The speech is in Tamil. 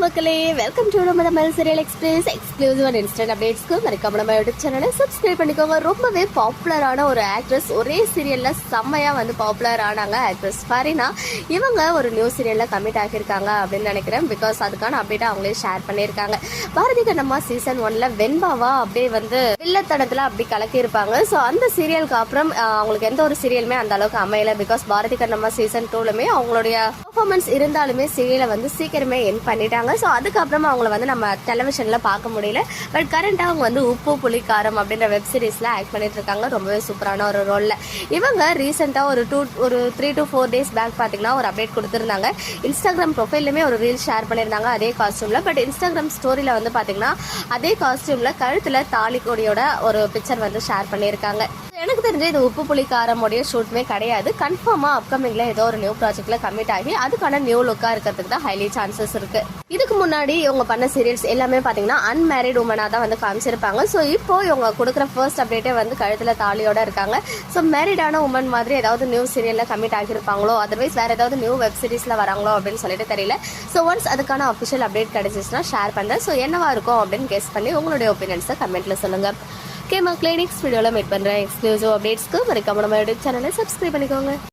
மக்களே வெல்கம் டு நம்ம Tamil serial express exclusive and instant அப்டேட்ஸ்க்கு மறக்காம நம்ம யூடியூப் சேனலை சப்ஸ்கிரைப் பண்ணிக்கோங்க. ரொம்பவே பாப்புலரான ஒரு ஆக்ட்ரஸ் ஒரே சீரியலில் செம்மையாக வந்து பாப்புலர் ஆனாங்க ஆக்ட்ரஸ் ஃபரினா இவங்க ஒரு நியூ சீரியலில் கமிட் ஆகியிருக்காங்க அப்படின்னு நினைக்கிறேன். பிகாஸ் அதுக்கான அப்டேட் அவங்களே ஷேர் பண்ணியிருக்காங்க. பாரதி கண்ணம்மா சீசன் ஒன்ல வெண்பாவா அப்படியே வந்து வில்லத்தனத்தில் அப்படி கலக்கியிருப்பாங்க. ஸோ அந்த சீரியலுக்கு அப்புறம் அவங்களுக்கு எந்த ஒரு சீரியலுமே அந்த அளவுக்கு அமையலை. பிகாஸ் பாரதி கண்ணம்மா சீசன் டூலுமே அவங்களுடைய பர்ஃபார்மன்ஸ் இருந்தாலுமே சீரியலை வந்து சீக்கிரமே என் பண்ணிட்டாங்க. ஸோ அதுக்கப்புறமா அவங்கள வந்து நம்ம டெலிவிஷனில் பார்க்க முடியல. பட் கரண்ட்டாக அவங்க வந்து உப்பு புளிக்காரம் அப்படின்ற வெப் சீரிஸில் ஆக்ட் பண்ணிட்டு இருக்காங்க. ரொம்பவே சூப்பரான ஒரு ரோலில் இவங்க ரீசெண்டாக ஒரு டூ ஒரு three to four days back பார்த்தீங்கன்னா ஒரு அப்டேட் கொடுத்துருந்தாங்க. இன்ஸ்டாகிராம் ப்ரொஃபைல்லுமே ஒரு ரீல் ஷேர் பண்ணியிருந்தாங்க அதே காஸ்டியூமில் பட் இன்ஸ்டாகிராம் ஸ்டோரியில் வந்து பார்த்தீங்கன்னா அதே காஸ்டியூமில் கழுத்தில் தாலி கொடியோட ஒரு பிக்சர் வந்து ஷேர் பண்ணியிருக்காங்க. தெரிஞ்சு இது உப்பு புளி காரமுடைய ஷூட்டுமே கிடையாது. கன்ஃபார்மாக அப்கமிங்ல ஏதோ ஒரு நியூ ப்ராஜெக்ட்ல கமிட் ஆகி அதுக்கான நியூ லுக்காக இருக்கிறதுக்கு தான் ஹைலி சான்சஸ் இருக்கு. இதுக்கு முன்னாடி இவங்க பண்ண சீரியல்ஸ் எல்லாமே பார்த்தீங்கன்னா அன்மேரிட் உமனாக தான் வந்து காமிச்சிருப்பாங்க. ஸோ இப்போ இவங்க கொடுக்குற ஃபர்ஸ்ட் அப்டேட்டே வந்து கழுத்தில் தாலியோட இருக்காங்க. ஸோ மேரிடான உமன் மாதிரி ஏதாவது நியூ சீரியலில் கமிட் ஆகியிருப்பாங்களோ அதர்வைஸ் வேற ஏதாவது நியூ வெப் சீரிஸில் வராங்களோ அப்படின்னு சொல்லிட்டு தெரியல. ஸோ ஒன்ஸ் அதுக்கான அஃபிஷியல் அப்டேட் கிடைச்சிச்சுன்னா ஷேர் பண்ணுறேன் ஸோ என்னவா இருக்கும் அப்படின்னு கெஸ் பண்ணி உங்களுடைய ஒப்பீனியன்ஸை கமெண்ட்ல சொல்லுங்க. கேமா கிளினிக்ஸ் வீடியோவில் மீட் பண்ணுறேன் எக்ஸ்க்ளூசிவ் அப்டேட்ஸ்க்கு மறக்காம நம்ம யூடியூப் சேனலை சப்ஸ்கிரைப் பண்ணிக்கோங்க.